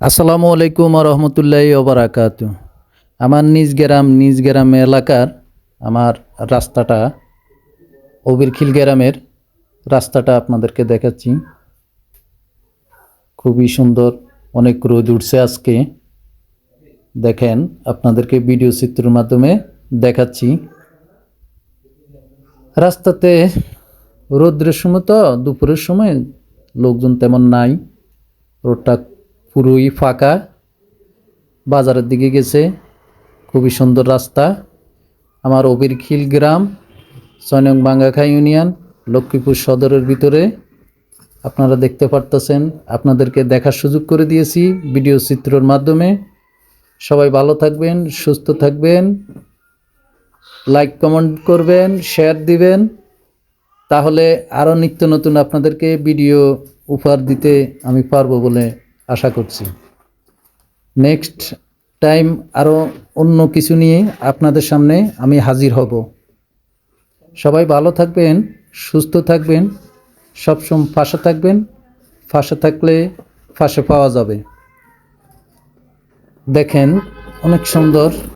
আসসালামু আলাইকুম রহমতুল্লাহ ওবরাকাত আমার নিজ গ্রাম নিজ গ্রাম এলাকার আমার রাস্তাটা, অবিরখিল গ্রামের রাস্তাটা আপনাদেরকে দেখাচ্ছি। খুবই সুন্দর, অনেক রোদ উঠছে আজকে। দেখেন, আপনাদেরকে ভিডিও চিত্রের মাধ্যমে দেখাচ্ছি। রাস্তাতে রৌদ্রের সময় তো, দুপুরের সময় লোকজন তেমন নাই। রোডটা পুরোই ফাঁকা। বাজারের দিকে গেছে। খুবই সুন্দর রাস্তা। আমার অবিরখিল গ্রাম ছয়নং বাঙ্গাখা ইউনিয়ন, লক্ষ্মীপুর সদরের ভিতরে। আপনারা দেখতে পারতেছেন, আপনাদেরকে দেখার সুযোগ করে দিয়েছি ভিডিও চিত্রর মাধ্যমে। সবাই ভালো থাকবেন, সুস্থ থাকবেন। লাইক, কমেন্ট করবেন, শেয়ার দিবেন। তাহলে আরও নিত্য নতুন আপনাদেরকে ভিডিও উপহার দিতে আমি পারব বলে আশা করছি। নেক্সট টাইম আরও অন্য কিছু নিয়ে আপনাদের সামনে আমি হাজির হব। সবাই ভালো থাকবেন, সুস্থ থাকবেন, সবসময় ফাঁসা থাকবেন ফাঁসা থাকলে ফাঁসে পাওয়া যাবে। দেখেন, অনেক সুন্দর।